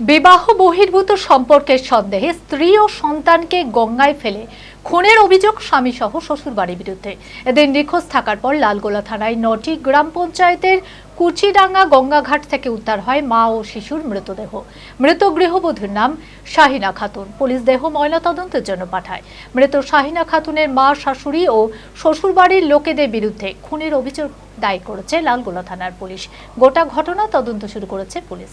বিবাহ বহির্ভূত সম্পর্কের সন্দেহে স্ত্রী ও সন্তানকে গঙ্গায় ফেলে খুনের অভিযোগ স্বামী সহ শ্বশুরবাড়ির বিরুদ্ধে। এদের নিখোঁজ থাকার পর লালগোলা থানায় নটি গ্রাম পঞ্চায়েতের কুচিডাঙ্গা গঙ্গাঘাট থেকে উদ্ধার হয় মা ও শিশুর মৃতদেহ। মৃত গৃহবধূর নাম শাহিনা খাতুন। পুলিশ দেহ ময়নাতদন্তের জন্য পাঠায়। মৃত শাহিনা খাতুনের মা, শাশুড়ি ও শ্বশুরবাড়ির লোকেদের বিরুদ্ধে খুনের অভিযোগ দায়ী করেছে লালগোলা থানার পুলিশ। গোটা ঘটনা তদন্ত শুরু করেছে পুলিশ।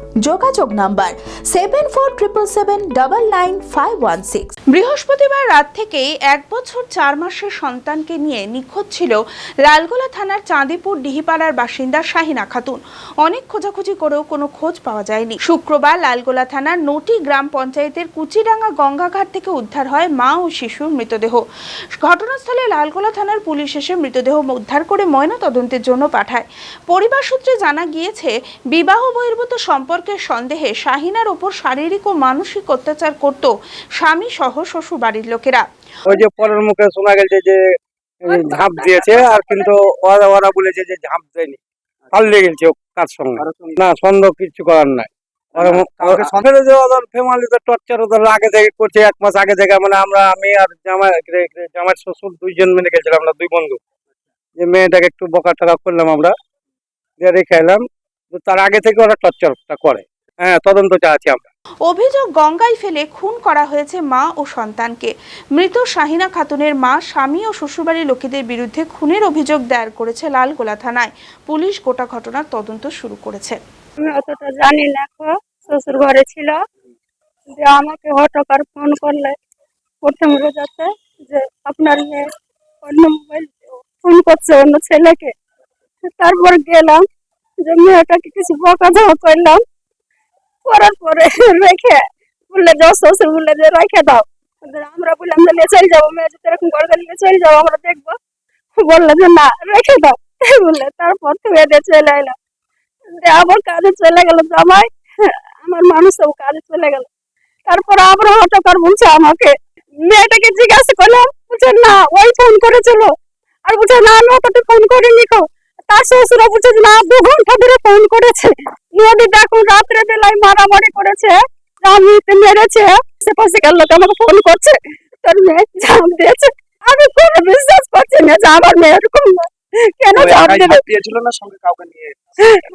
যোগাযোগ number seven four triple seven double nine five one six বৃহস্পতিবার রাত থেকেই এক বছর চার মাসের সন্তানকে নিয়ে নিখোঁজ ছিল লালগোলা থানার চাঁদিপুর ডিহিপাড়ার বাসিন্দা শাহিনা খাতুন। অনেক খোঁজাখুঁজি করেও কোনো খোঁজ পাওয়া যায়নি। শুক্রবার লালগোলা থানার নটি গ্রাম পঞ্চায়েতের কুচিডাঙ্গা গঙ্গাঘাট থেকে উদ্ধার হয় মা ও শিশুর মৃতদেহ। ঘটনাস্থলে লালগোলা থানার পুলিশ এসে মৃতদেহ উদ্ধার করে ময়নাতদন্তের জন্য পাঠায়। পরিবার সূত্রে জানা গিয়েছে, বিবাহ বহির্ভূত সম্পর্কের সন্দেহে শাহিনার ওপর শারীরিক ও মানসিক অত্যাচার করত স্বামী সহ শ্বশুর বাড়ির লোকেরা। ওই যে পরের মুখে শোনা গেছে যে ঝাঁপ দিয়েছে আর কিন্তু ওরা ওরা বলেছে যে ঝাঁপ দেয়নি। পাল্লে গেছে কার সঙ্গে? না সন্দেহ কিছু করার নাই। ওরা যে ওদের ফ্যামিলিতে টর্চার ওদের আগে থেকে করছে এক মাস আগে থেকে। মানে আমরা আমি আর জামাই জামাই শ্বশুর দুইজন মিলে গেছিলাম আমরা দুই বন্ধু। যে মেয়েটাকে একটু বকা টকা করলাম আমরা রেখে এলাম। তার আগে থেকে ওরা টর্চারটা করে। হ্যাঁ তদন্ত চাচ্ছি আমরা। অভিযোগ গঙ্গায় ফেলে খুন করা হয়েছে মা ও সন্তানকে। মৃত শাহিনা খাতুনের মা স্বামী ও শ্বশুরবাড়ির লোকেদের বিরুদ্ধে খুনের অভিযোগ দায়ের করেছে লালগোলা থানায়। পুলিশ গোটা ঘটনার তদন্ত শুরু করেছে। আমি অতটা জানি না খো শ্বশুর ঘরে ছিল। যে আমাকে হটকার ফোন করলে প্রথম রোজাতে যে আপনার মেয়ে অন্য মোবাইল ফোন করছে অন্য ছেলেকে। তারপর গেলাম যে মেয়েটাকে কিছু বকা ঝাও করলাম। করার পরে রেখে বললে যে শ্বশুর বললে যে রেখে দাও। আমরা বললাম যে চলে যাব মেয়ে যদি এরকম করে নিয়ে চলে যাব আমরা দেখব। বলল যে, না, রেখে দাও। বললে, তারপর থেকে দিয়ে চলে এলাম আবার কাজে চলে গেল জামাই। আমার মানুষ সব কাজে চলে গেল। তারপর আবার হঠাৎ বলছে আমাকে, মেয়েটাকে জিজ্ঞাসা করলাম, বলছে, না, ওই ফোন করেছিল। আর বলছে, না, আমি অতটা ফোন করিনি কো তার শ্বশুর বলছে না দু ঘণ্টা ধরে ফোন করেছে। নদী দেখুন রাত্রে বেলায় মারামারি করেছে আমি মেরেছে সে পাশে গেল লোক আমাকে ফোন করছে তোর মেয়ে জাম দিয়েছে। আমি কোনো বিশ্বাস করছি না যে আমার মেয়ে এরকম কেন জাম দেবে?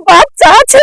বাচ্চা আছে।